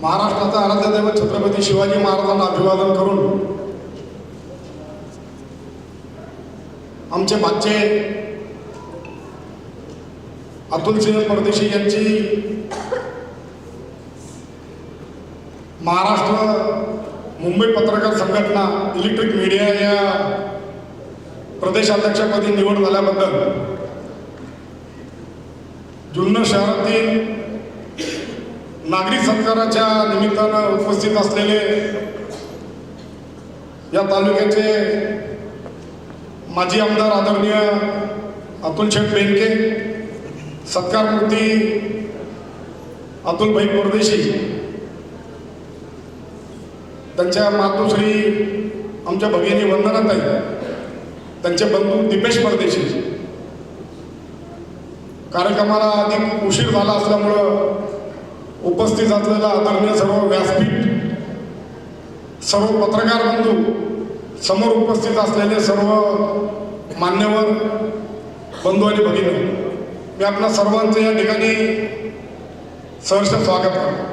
महाराष्ट्राचा आराध्य दैवत छत्रपती शिवाजी महाराजांना अभिवादन करून आमचे मागचे अतुल सिंह परदेशी यांची महाराष्ट्र मुंबई पत्रकार संघटना इलेक्ट्रिक मीडिया या प्रदेशाध्यक्षपदी निवड झाल्याबद्दल जुन्नर शहरातील नागरिक सत्काराच्या निमित्तानं उपस्थित असलेले या तालुक्याचे माजी आमदार आदरणीय अतुल शेठ बेंके सत्कारमूर्ती अतुलभाई परदेशी त्यांच्या मातोश्री आमच्या भगिनी वंदनाताई त्यांचे बंधू दीपेश परदेशी. कार्यक्रमाला अधिक उशीर झाला असल्यामुळं उपस्थित असलेला आदरणीय सर्व व्यासपीठ सर्व पत्रकार बंधू समोर उपस्थित असलेले सर्व मान्यवर बंधू आणि भगिनी मी आपल्या सर्वांचं या ठिकाणी सहर्ष स्वागत करतो.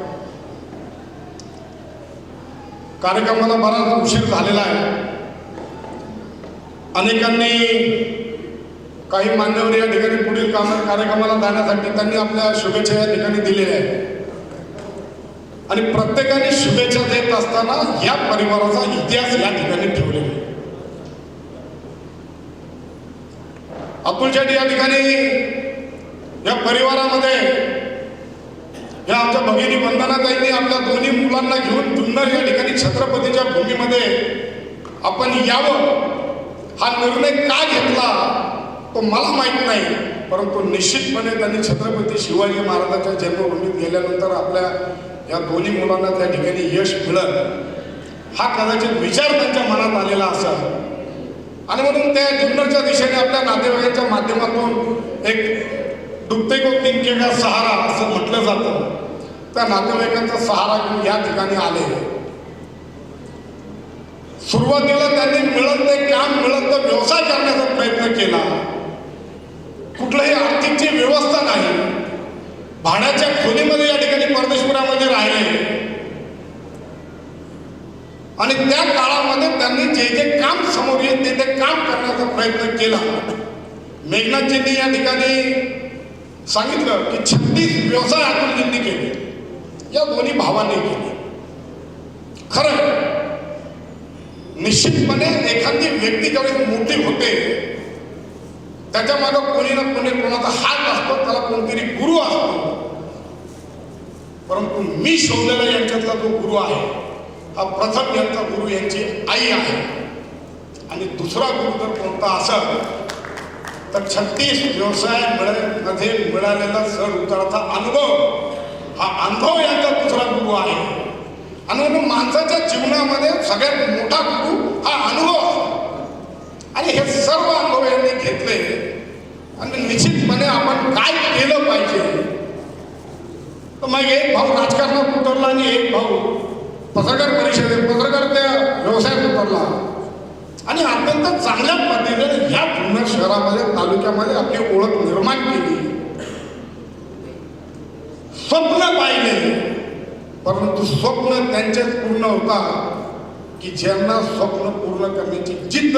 कार्यक्रमाला बराच उशीर झालेला आहे. अनेकांनी काही मान्यवर या ठिकाणी पुढील काम कार्यक्रमाला जाण्यासाठी त्यांनी आपल्या शुभेच्छा या ठिकाणी दिलेल्या आहेत. आणि प्रत्येकाने शुभेच्छा देत असताना या परिवाराचा इतिहास या ठिकाणी ठेवलेला आहे. अतुल शेट्टी या ठिकाणी या परिवारामध्ये या आमच्या भगिनी वंदनाताईंनी आपल्या दोन्ही मुलांना घेऊन जुन्नर या ठिकाणी छत्रपतीच्या भूमीमध्ये आपण यावं हा निर्णय का घेतला तो मला माहीत नाही परंतु निश्चितपणे त्यांनी छत्रपती शिवाजी महाराजांच्या जन्मभूमीत गेल्यानंतर आपल्या या दोन्ही मुलांना त्या ठिकाणी यश मिळत हा कदाचित विचार त्यांच्या मनात आलेला असा आणि म्हणून त्या जुन्नरच्या दिशेने आपल्या नातेवाईकांच्या माध्यमातून एक डुबते को तिंकेगा सहारा असं म्हटलं जातं. त्या नातेवाईकांचा सहारा घेऊन या ठिकाणी आले. सुरुवातीला त्यांनी मिळत ते काम मिळत तर व्यवसाय करण्याचा प्रयत्न केला. कुठल्याही आर्थिकची व्यवस्था नाही. भाड्याच्या खोलीमध्ये या ठिकाणी परमेश्वरामध्ये राहिले. आणि त्या काळामध्ये त्यांनी जे जे काम समोर येत ते ते काम करण्याचा प्रयत्न केला. मेघनाथजींनी या ठिकाणी सांगितलं की छत्तीस व्यवसाय अतुलजींनी केले. या दोन्ही भावांनी केले. खरं निश्चितपणे एखादी व्यक्ती ज्यावेळेस मोठी होते त्याच्या मागं कोणी ना कोणी कोणाचा हात असतो त्याला कोणतरी परंतु मी शोधलेला यांच्यातला जो गुरु आहे हा प्रथम यांचा गुरु यांची आई आहे. आणि दुसरा गुरु जर कोणता असाल तर छत्तीस व्यवसायमध्ये मिळालेला सर उताराचा अनुभव हा अनुभव यांचा दुसरा गुरु आहे. आणि म्हणून माणसाच्या जीवनामध्ये सगळ्यात मोठा गुरु हा अनुभव आणि हे सर्व अनुभव यांनी घेतले. आणि निश्चितपणे आपण काय केलं पाहिजे तर मग एक भाऊ राजकारणात उतरला आणि एक भाऊ पत्रकार परिषदेत पत्रकार त्या व्यवसायात उतरला. आणि अत्यंत चांगल्या पद्धतीने ह्या पूर्ण शहरामध्ये तालुक्यामध्ये आपली ओळख निर्माण केली. स्वप्न पाहिले. परंतु स्वप्न त्यांचेच पूर्ण होता की ज्यांना स्वप्न पूर्ण करण्याची जिद्द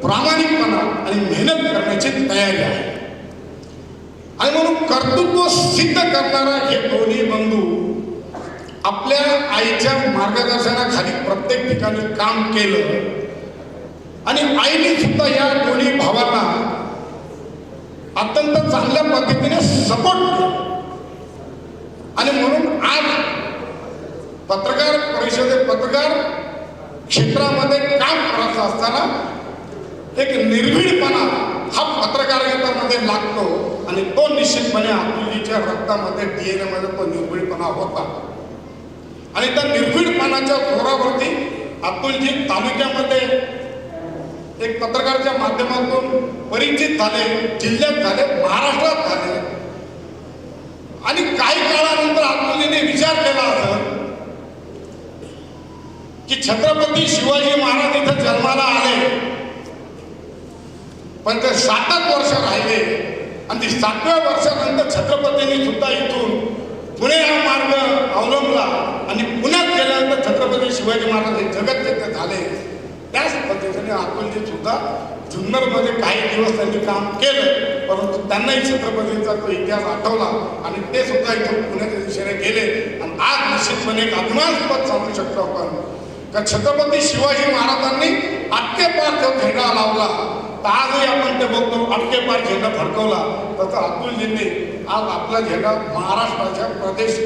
प्रामाणिकपणा आणि मेहनत करण्याची तयारी आहे. आणि म्हणून कर्तृत्व सिद्ध करणारा हे दोन्ही बंधू आपल्या आईच्या मार्गदर्शनाखाली प्रत्येक ठिकाणी काम केलं. आणि आईने सुद्धा या दोन्ही भावांना अत्यंत चांगल्या पद्धतीने सपोर्ट केला. आणि म्हणून आज पत्रकार परिषदे पत्रकार क्षेत्रामध्ये काम करत असताना एक निर्भीडपणा हा पत्रकारितामध्ये लागतो. आणि तो निश्चितपणे अतुलजीच्या रक्तामध्ये डीएनए मध्ये तो निर्भीडपणा होता. आणि त्या निर्भीडपणाच्या जोरावरती अतुलजी तालुक्यामध्ये एक पत्रकाराच्या माध्यमातून परिचित झाले जिल्ह्यात झाले महाराष्ट्रात झाले. आणि काही काळानंतर अतुलजीने विचार केला असं की छत्रपती शिवाजी महाराज इथं जन्माला आले. पण ते सातच वर्ष राहिले. आणि ती सातव्या वर्षानंतर छत्रपतींनी सुद्धा इथून पुणे हा मार्ग अवलंबला आणि पुण्यात गेल्यानंतर छत्रपती शिवाजी महाराज हे जगत झाले. त्याच पद्धतीने अतुलजी सुद्धा जुन्नरमध्ये काही दिवस त्यांनी काम केलं परंतु त्यांनाही छत्रपतींचा तो इतिहास आठवला आणि ते सुद्धा इथून पुण्याच्या दिशेने गेले. आणि आज निश्चितपणे एक अभिमानस्पद सांगू शकतो आपण का छत्रपती शिवाजी महाराजांनी अटके पार जो झेंडा लावला. तर आजही आपण ते बघतो. अटके पार झेंडा फडकवला तसं अतुलजींनी आज आपला झेंडा महाराष्ट्राच्या प्रदेश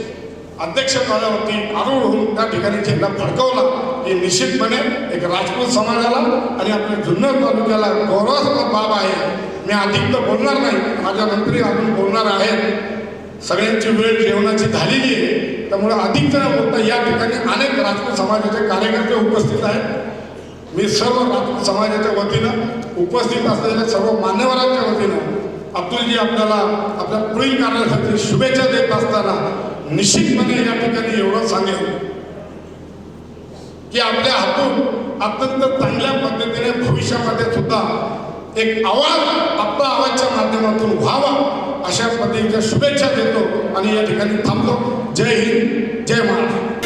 अध्यक्षपदावरती आरूढ होऊन त्या ठिकाणी झेंडा फडकवला. हे निश्चितपणे एक राजपूत समाजाला आणि आपल्या जुन्नर तालुक्याला गौरवास्पद बाब आहे. मी अधिक तर बोलणार नाही. माझ्या मंत्री अजून बोलणार आहेत. सगळ्यांची वेळ जेवणाची झालेली आहे. त्यामुळे अधिक जण बोलता या ठिकाणी अनेक राजपूत समाजाचे कार्यकर्ते उपस्थित आहेत. मी सर्व समाजाच्या वतीनं उपस्थित असलेल्या सर्व मान्यवरांच्या वतीनं अब्दुलजी आपल्याला आपल्या पुढील कार्यासाठी शुभेच्छा देत असताना निश्चितपणे या ठिकाणी एवढं सांगेल की आपल्या हातून अत्यंत चांगल्या पद्धतीने भविष्यामध्ये सुद्धा एक आवाज आपला आवाजच्या माध्यमातून व्हावा अशा पद्धतीच्या शुभेच्छा देतो आणि या ठिकाणी थांबतो जय हिंद जय महाराष्ट्र.